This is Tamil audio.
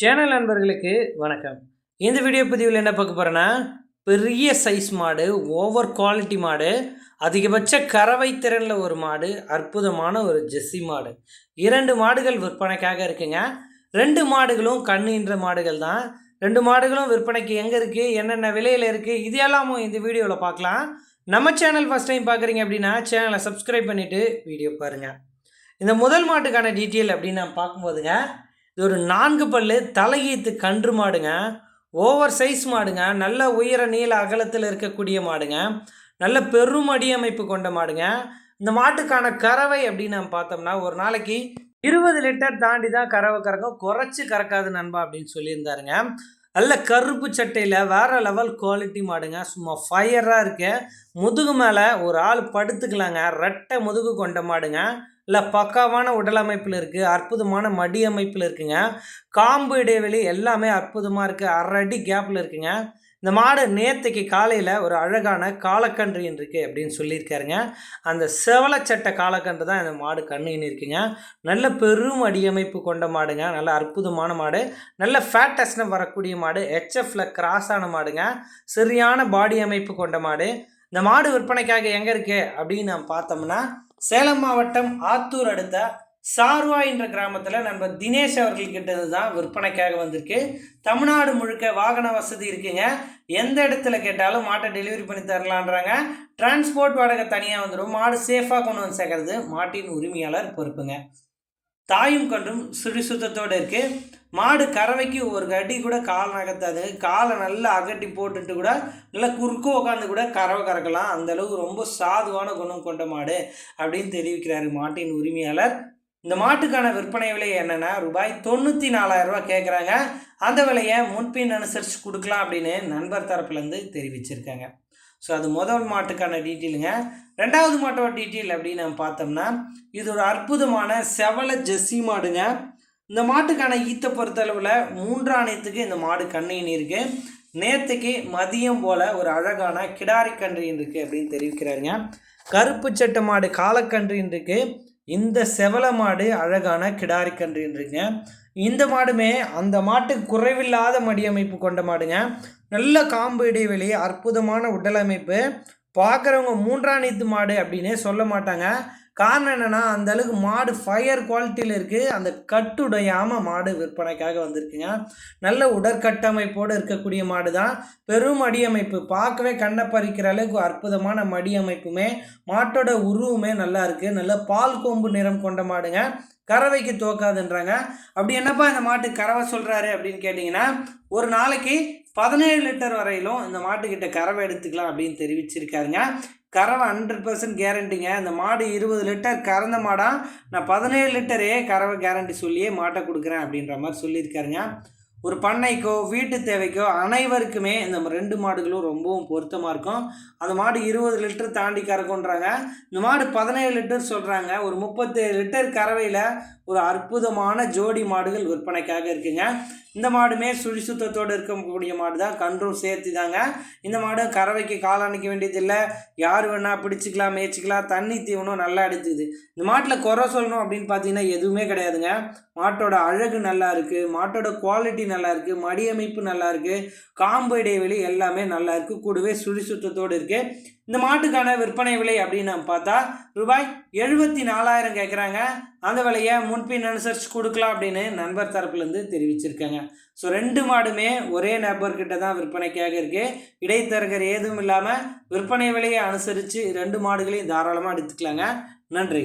சேனல் நண்பர்களுக்கு வணக்கம். இந்த வீடியோ பதிவில் என்ன பார்க்க போகிறேன்னா பெரிய சைஸ் மாடு ஓவர் குவாலிட்டி மாடு அதிகபட்ச கறவை திறனில் ஒரு மாடு அற்புதமான ஒரு ஜெஸ்ஸி மாடு. இரண்டு மாடுகள் விற்பனைக்காக இருக்குங்க. ரெண்டு மாடுகளும் கண்ணுன்ற மாடுகள் தான். ரெண்டு மாடுகளும் விற்பனைக்கு எங்கே இருக்குது என்னென்ன விலையில் இருக்குது இது எல்லாமும் இந்த வீடியோவில் பார்க்கலாம். நம்ம சேனல் ஃபஸ்ட் டைம் பார்க்குறீங்க அப்படின்னா சேனலை சப்ஸ்கிரைப் பண்ணிவிட்டு வீடியோ பாருங்கள் இந்த முதல் மாட்டுக்கான டீட்டெயில் அப்படின்னு நான் பார்க்கும்போதுங்க இது ஒரு நான்கு பல்லு தலையீத்து கன்று மாடுங்க. ஓவர் சைஸ் மாடுங்க. நல்ல உயர நீள அகலத்தில் இருக்கக்கூடிய மாடுங்க. நல்ல பெரும் அடியமைப்பு கொண்ட மாடுங்க. இந்த மாட்டுக்கான கறவை அப்படின்னு நம்ம பார்த்தோம்னா ஒரு நாளைக்கு இருபது லிட்டர் தாண்டி தான் கறவை கறக்கும். குறைச்சி கறக்காது நண்பா அப்படின்னு சொல்லியிருந்தாருங்க. நல்ல கருப்பு சட்டையில் வேறு லெவல் குவாலிட்டி மாடுங்க. சும்மா ஃபயராக இருக்கு. முதுகு மேலே ஒரு ஆள் படுத்துக்கலாங்க. ரெட்டை முதுகு கொண்ட மாடுங்க. இல்லை பக்காவான உடல் அமைப்பில் இருக்குது அற்புதமான மடி அமைப்பில் இருக்குங்க. காம்பு இடைவெளி எல்லாமே அற்புதமாக இருக்குது அரை அடி கேப்பில் இருக்குங்க. இந்த மாடு நேற்றுக்கு காலையில் ஒரு அழகான காலக்கன்று இருக்குது அப்படின்னு சொல்லியிருக்காருங்க. அந்த செவலச்சட்ட காலக்கன்று தான் இந்த மாடு கண்ணுன்னு இருக்குங்க. நல்ல பெரும் அடியமைப்பு கொண்ட மாடுங்க. நல்ல அற்புதமான மாடு. நல்ல ஃபேட்டஸ்னு வரக்கூடிய மாடு. ஹெச்எஃப்ல கிராஸான மாடுங்க. சரியான பாடி அமைப்பு கொண்ட மாடு. இந்த மாடு விற்பனைக்காக எங்கே இருக்குது அப்படின்னு நம்ம பார்த்தோம்னா சேலம் மாவட்டம் ஆத்தூர் அடுத்த சார்வா என்ற கிராமத்தில் நம்ம தினேஷ் அவர்கள்கிட்ட தான் விற்பனைக்காக வந்திருக்கு. தமிழ்நாடு முழுக்க வாகன வசதி இருக்குங்க. எந்த இடத்துல கேட்டாலும் மாட்டை டெலிவரி பண்ணி தரலான்றாங்க. டிரான்ஸ்போர்ட் வாடகை தனியாக வந்துடும். மாடு சேஃபாக கொண்டு வந்து சேர்க்கறது மாட்டின் உரிமையாளர் பொறுப்புங்க. தாயும் கன்றும் சுடி சுத்தத்தோடு இருக்குது மாடு கறவைக்கு ஒரு கடி கூட கால் நகர்த்தாது. காலை நல்லா அகட்டி போட்டுட்டு கூட நல்லா குறுக்கு உட்காந்து கூட கறவை கறக்கலாம். அந்தளவுக்கு ரொம்ப சாதுவான குணம் கொண்ட மாடு அப்படின்னு தெரிவிக்கிறாரு மாட்டின் உரிமையாளர் இந்த மாட்டுக்கான விற்பனை விலை என்னென்னா ரூபாய் தொண்ணூற்றி நாலாயிரரூபா கேட்குறாங்க அந்த விலையை முன்பின் அனுசரித்து கொடுக்கலாம் அப்படின்னு நண்பர் தரப்புலேருந்து தெரிவிச்சிருக்காங்க. ஸோ அது முதல் மாட்டுக்கான டீட்டெயிலுங்க. ரெண்டாவது மாட்டோட டீட்டெயில் அப்படின்னு நம்ம பார்த்தோம்னா இது ஒரு அற்புதமான செவல ஜெஸ்ஸி மாடுங்க. இந்த மாட்டுக்கான ஈத்த பொறுத்தளவில் மூன்றாணியத்துக்கு இந்த மாடு கண்ணின் இருக்குது நேற்றுக்கு மதியம் போல் ஒரு அழகான கிடாரி கன்றின் இருக்குது அப்படின்னு தெரிவிக்கிறாருங்க. கருப்பு சட்ட மாடு காலக்கன்றின் இருக்குது இந்த செவல மாடு அழகான கிடாரி கன்றுன்றீங்க. இந்த மாடுமே அந்த மாட்டுக்கு குறைவில்லாத மடியமைப்பு கொண்ட மாடுங்க. நல்ல காம்பு இடைவெளி அற்புதமான உடல் அமைப்பு பார்க்குறவங்க மூன்றாம் நீத்து மாடு அப்படின்னே சொல்ல மாட்டாங்க. காரணம் என்னென்னா அந்த அளவுக்கு மாடு ஃபயர் குவாலிட்டியில் இருக்குது அந்த கட்டுடையாமல் மாடு விற்பனைக்காக வந்திருக்குங்க. நல்ல உடற்கட்டமைப்போடு இருக்கக்கூடிய மாடு தான் பெரும் மடியமைப்பு பார்க்கவே கண்ணை பறிக்கிற அளவுக்கு அற்புதமான மடியமைப்புமே. மாட்டோட உருவமே நல்லா இருக்குது நல்ல பால் கொம்பு நிறம் கொண்ட மாடுங்க. கறவைக்கு தோக்காதுன்றாங்க. அப்படி என்னப்பா இந்த மாட்டு கறவை சொல்கிறாரு அப்படின்னு கேட்டிங்கன்னா ஒரு நாளைக்கு பதினேழு லிட்டர் வரையிலும் இந்த மாட்டுக்கிட்ட கறவை எடுத்துக்கலாம் அப்படின்னு தெரிவிச்சிருக்காருங்க. கறவை ஹண்ட்ரட் பர்சன்ட் கேரண்டிங்க அந்த மாடு இருபது லிட்டர் கறந்த மாடாக நான் பதினேழு லிட்டரே கறவை கேரண்டி சொல்லியே மாட்டை கொடுக்குறேன் அப்படின்ற மாதிரி சொல்லியிருக்காருங்க. ஒரு பண்ணைக்கோ வீட்டு தேவைக்கோ அனைவருக்குமே இந்த ரெண்டு மாடுகளும் ரொம்பவும் பொருத்தமாக இருக்கும். அந்த மாடு இருபது லிட்டர் தாண்டி கறக்குன்றாங்க இந்த மாடு பதினேழு லிட்டர் சொல்கிறாங்க ஒரு முப்பத்தேழு லிட்டர் கறவையில் ஒரு அற்புதமான ஜோடி மாடுகள் விற்பனைக்காக இருக்குங்க. இந்த மாடுமே சுழி சுத்தத்தோடு இருக்கக்கூடிய மாடு தான் கன்றும் சேர்த்து தாங்க இந்த மாடு கறவைக்கு காலாணிக்க வேண்டியதில்லை. யார் வேணால் பிடிச்சிக்கலாம் மேய்ச்சிக்கலாம். தண்ணி தீவனம் நல்லா எடுத்துது இந்த மாட்டில் குறை சொல்லணும் அப்படின்னு பார்த்தீங்கன்னா எதுவுமே கிடையாதுங்க. மாட்டோட அழகு நல்லா இருக்குது மாட்டோட குவாலிட்டி நல்லா இருக்குது மடியமைப்பு நல்லா இருக்குது காம்பு இடைவெளி எல்லாமே நல்லா இருக்குது கூடவே சுழி சுத்தத்தோடு இருக்குது இந்த மாட்டுக்கான விற்பனை விலை அப்படின்னு நம்ம பார்த்தா ரூபாய் எழுபத்தி நாலாயிரம் கேட்குறாங்க அந்த விலையை முன்பின் அனுசரித்து கொடுக்கலாம் அப்படின்னு நண்பர் தரப்புலேருந்து தெரிவிச்சிருக்காங்க. ஸோ ரெண்டு மாடுமே ஒரே நபர்கிட்ட தான் விற்பனைக்காக இருக்குது இடைத்தரகர் ஏதும் இல்லாமல் விற்பனை விலையை அனுசரித்து ரெண்டு மாடுகளையும் தாராளமாக எடுத்துக்கலாங்க. நன்றி.